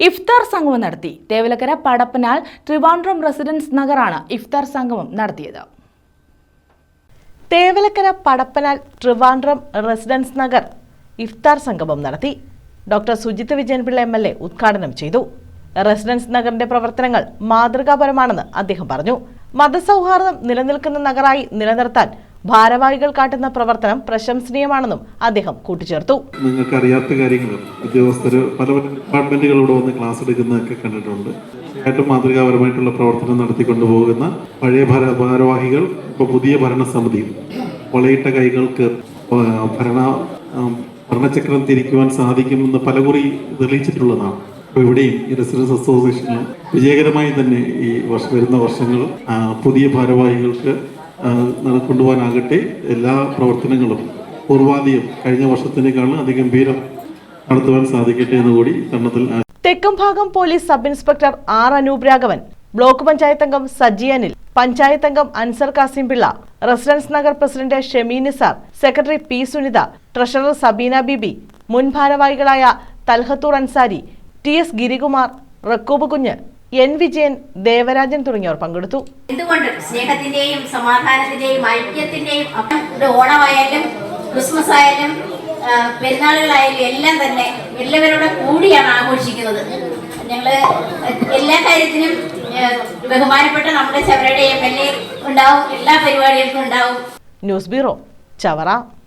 ഇഫ്താർ സംഗമം നടത്തി. തേവലക്കര പടപ്പനാൽ ട്രിവാൻഡ്രം റെസിഡൻസ് നഗറാണ് ഇഫ്താർ സംഗമം നടത്തിയത്. തേവലക്കര പടപ്പനാൽ ട്രിവാൻഡ്രം റെസിഡൻസ് നഗർ ഇഫ്താർ സംഗമം നടത്തി. Doctor Sujith Vijayan Pillai M L A ഉദ്ഘാടനം ചെയ്തു. റെസിഡൻസ് നഗറിന്റെ പ്രവർത്തനങ്ങൾ മാതൃകാപരമാണെന്ന് അദ്ദേഹം പറഞ്ഞു. മതസൗഹാർദ്ദം നിലനിൽക്കുന്ന നഗറായി നിലനിർത്താൻ ഭാരവാഹികൾ കാട്ടുന്ന പ്രവർത്തനം പ്രശംസനീയമാണെന്നും അദ്ദേഹം കൂട്ടിച്ചേർത്തു. നിങ്ങൾക്ക് അറിയാത്ത കാര്യങ്ങൾ ഉദ്യോഗസ്ഥർ പല പല ഡിപ്പാർട്ട്മെന്റുകളോട് വന്ന് ക്ലാസ് എടുക്കുന്നതൊക്കെ കണ്ടിട്ടുണ്ട്. ഏറ്റവും മാതൃകാപരമായിട്ടുള്ള പ്രവർത്തനം നടത്തിക്കൊണ്ടു പോകുന്ന പഴയ ഭാരവാഹികൾ ഇപ്പോൾ പുതിയ ഭരണസമിതി വളയിട്ട കൈകൾക്ക് ഭരണ ഭരണചക്രം തിരിക്കുവാൻ സാധിക്കുമെന്ന് പലകുറി തെളിയിച്ചിട്ടുള്ളതാണ്. അപ്പോൾ ഇവിടെയും ഈ റെസിഡൻസ് അസോസിയേഷനിൽ വിജയകരമായി തന്നെ ഈ വർഷം വരുന്ന വർഷങ്ങൾ പുതിയ ഭാരവാഹികൾക്ക് കൊണ്ടുപോകാനാകട്ടെ എല്ലാ പ്രവർത്തനങ്ങളും പൂർവാധികം കഴിഞ്ഞ വർഷത്തിനേക്കാളും അതിഗംഭീരം നടത്തുവാൻ സാധിക്കട്ടെ എന്ന് കൂടി തണ്ണത്തിൽ ആ- Thekkumbhagam police sub inspector R Anoop Raghavan block panchayat അംഗം സജി അനിൽ പഞ്ചായത്ത് അംഗം Ansar Kasim Pillai residence Nagar president Shemi Nisar secretary P Sunitha treasurer Sabeena Beebi മുൻ ഭാരവാഹികളായ Thalhathur Ansari T S Girikumar Rakub Kunju N. Vijayan Devarajan തുടങ്ങിയവർ പങ്കെടുത്തു. എന്തുകൊണ്ട് സ്നേഹത്തിന്റെയും സമാധാനത്തിന്റെയും ഐക്യത്തിന്റെയും ഓണമായാലും Christmas ആയാലും പെരുന്നാളുകളായാലും എല്ലാം തന്നെ എല്ലാവരോടും കൂടിയാണ് ആഘോഷിക്കുന്നത്. ഞങ്ങൾ എല്ലാ കാര്യത്തിനും ബഹുമാനപ്പെട്ട നമ്മുടെ ചവരയുടെ എം. എൽ. എ. ഉണ്ടാവും എല്ലാ പരിപാടികൾക്കും ഉണ്ടാവും. News bureau Chavara.